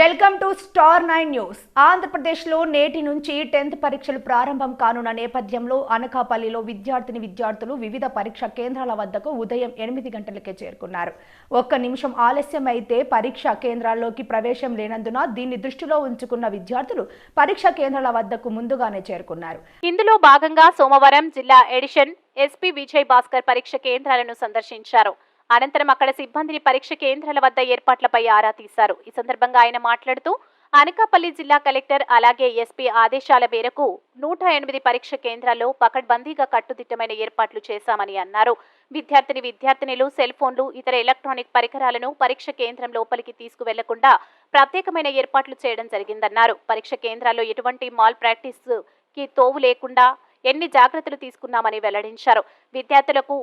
Welcome to star nine news. ఆంధ్రప్రదేశ్లో నేటి నుంచి టెన్త్ పరీక్షలు ప్రారంభం కానున్న నేపథ్యంలో అనకాపల్లిలో విద్యార్థిని విద్యార్థులు వివిధ పరీక్ష కేంద్రాల వద్దకు ఉదయం ఎనిమిది గంటలకే చేరుకున్నారు. ఒక్క నిమిషం ఆలస్యం అయితే పరీక్ష కేంద్రాల్లోకి ప్రవేశం లేనందున దీన్ని దృష్టిలో ఉంచుకున్న విద్యార్థులు పరీక్ష కేంద్రాల వద్దకు ముందుగానే చేరుకున్నారు. ఇందులో భాగంగా సోమవారం జిల్లా ఎడిషన్ ఎస్పీ విజయ్ భాస్కర్ పరీక్ష కేంద్రాలను సందర్శించారు. అనంతరం అక్కడ సిబ్బందిని పరీక్ష కేంద్రాల వద్ద ఏర్పాట్లపై ఆరా తీశారు. ఈ సందర్భంగా ఆయన మాట్లాడుతూ అనకాపల్లి జిల్లా కలెక్టర్ అలాగే ఎస్పీ ఆదేశాల మేరకు నూట ఎనిమిది పరీక్ష కేంద్రాల్లో పకడ్బందీగా కట్టుదిట్టమైన ఏర్పాట్లు చేశామని అన్నారు. విద్యార్థిని విద్యార్థినిలు సెల్ ఫోన్లు ఇతర ఎలక్ట్రానిక్ పరికరాలను పరీక్ష కేంద్రం లోపలికి తీసుకువెళ్ళకుండా ప్రత్యేకమైన ఏర్పాట్లు చేయడం జరిగిందన్నారు. పరీక్ష కేంద్రాల్లో ఎటువంటి మాల్ ప్రాక్టీస్కి తోవు లేకుండా ఎన్ని జాగ్రత్తలు తీసుకున్నామని వెల్లడించారు. విద్యార్థులకు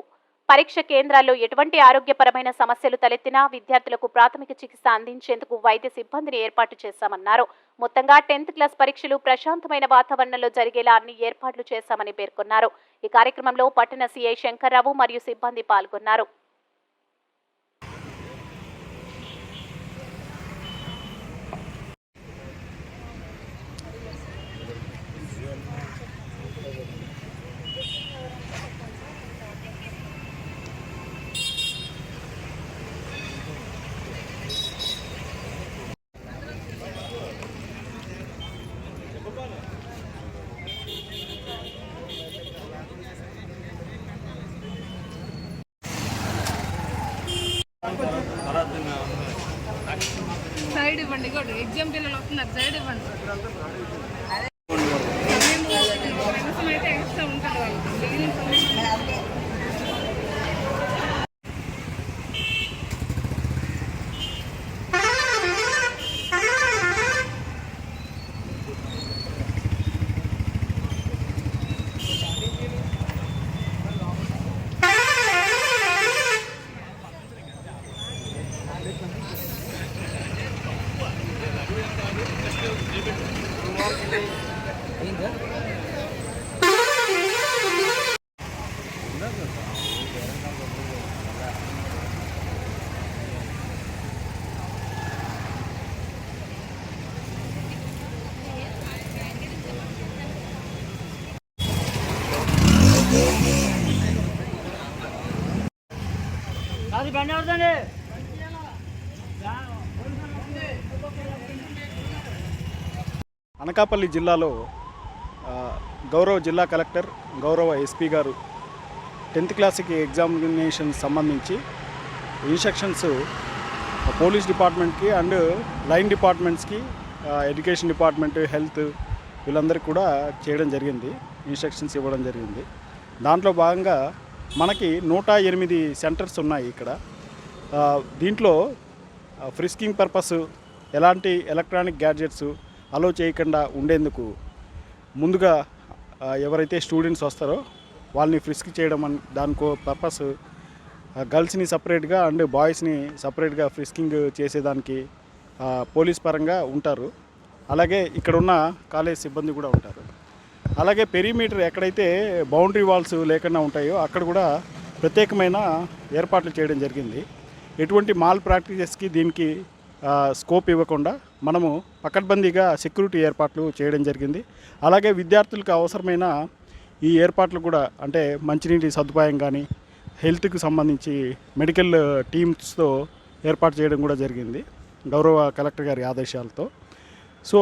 పరీక్ష కేంద్రాల్లో ఎటువంటి ఆరోగ్యపరమైన సమస్యలు తలెత్తినా విద్యార్థులకు ప్రాథమిక చికిత్స అందించేందుకు వైద్య సిబ్బందిని ఏర్పాటు చేశామన్నారు. మొత్తంగా టెన్త్ క్లాస్ పరీక్షలు ప్రశాంతమైన వాతావరణంలో జరిగేలా అన్ని ఏర్పాట్లు చేశామని పేర్కొన్నారు. ఈ కార్యక్రమంలో పట్టణ సీఐ శంకర్రావు మరియు సిబ్బంది పాల్గొన్నారు. సైడ్ ఇవ్వండి కూడా ఎగ్జామ్ పిల్లలు వస్తున్నారు సైడ్ ఇవ్వండి. అది బండి అవుతుంది అనకాపల్లి జిల్లాలో గౌరవ జిల్లా కలెక్టర్ గౌరవ ఎస్పీ గారు టెన్త్ క్లాస్కి ఎగ్జామినేషన్ సంబంధించి ఇన్స్ట్రక్షన్స్ పోలీస్ డిపార్ట్మెంట్కి అండ్ లైన్ డిపార్ట్మెంట్స్కి ఎడ్యుకేషన్ డిపార్ట్మెంట్ హెల్త్ వీళ్ళందరికీ కూడా చేయడం జరిగింది ఇన్స్ట్రక్షన్స్ ఇవ్వడం జరిగింది. దాంట్లో భాగంగా మనకి నూట ఎనిమిది సెంటర్స్ ఉన్నాయి ఇక్కడ. దీంట్లో ఫ్రిస్కింగ్ పర్పస్ ఎలాంటి ఎలక్ట్రానిక్ గ్యాడ్జెట్స్ అలో చేయకుండా ఉండేందుకు ముందుగా ఎవరైతే స్టూడెంట్స్ వస్తారో వాళ్ళని ఫ్రిస్క్ చేయడం అని దానికో పర్పస్ గర్ల్స్ని సపరేట్గా అండ్ బాయ్స్ని సపరేట్గా ఫ్రిస్కింగ్ చేసేదానికి పోలీస్ పరంగా ఉంటారు. అలాగే ఇక్కడ ఉన్న కాలేజ్ సిబ్బంది కూడా ఉంటారు. అలాగే పెరిమీటర్ ఎక్కడైతే బౌండరీ వాల్స్ లేకుండా ఉంటాయో అక్కడ కూడా ప్రత్యేకమైన ఏర్పాట్లు చేయడం జరిగింది. ఎటువంటి మాల్ ప్రాక్టీసెస్కి దీనికి స్కోప్ ఇవ్వకుండా మనము పకడ్బందీగా సెక్యూరిటీ ఏర్పాట్లు చేయడం జరిగింది. అలాగే విద్యార్థులకు అవసరమైన ఈ ఏర్పాట్లు కూడా అంటే మంచినీటి సదుపాయం కానీ హెల్త్కి సంబంధించి మెడికల్ టీమ్స్తో ఏర్పాటు చేయడం కూడా జరిగింది గౌరవ కలెక్టర్ గారి ఆదేశాలతో. సో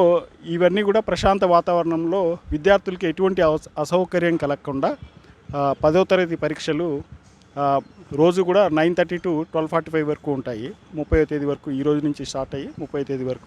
ఇవన్నీ కూడా ప్రశాంత వాతావరణంలో విద్యార్థులకి ఎటువంటి అసౌకర్యం కలగకుండా పదో తరగతి పరీక్షలు రోజు కూడా nine thirty to twelve forty five వరకు ఉంటాయి. ముప్పై తేదీ వరకు ఈ రోజు నుంచి స్టార్ట్ అయ్యి ముప్పై తేదీ వరకు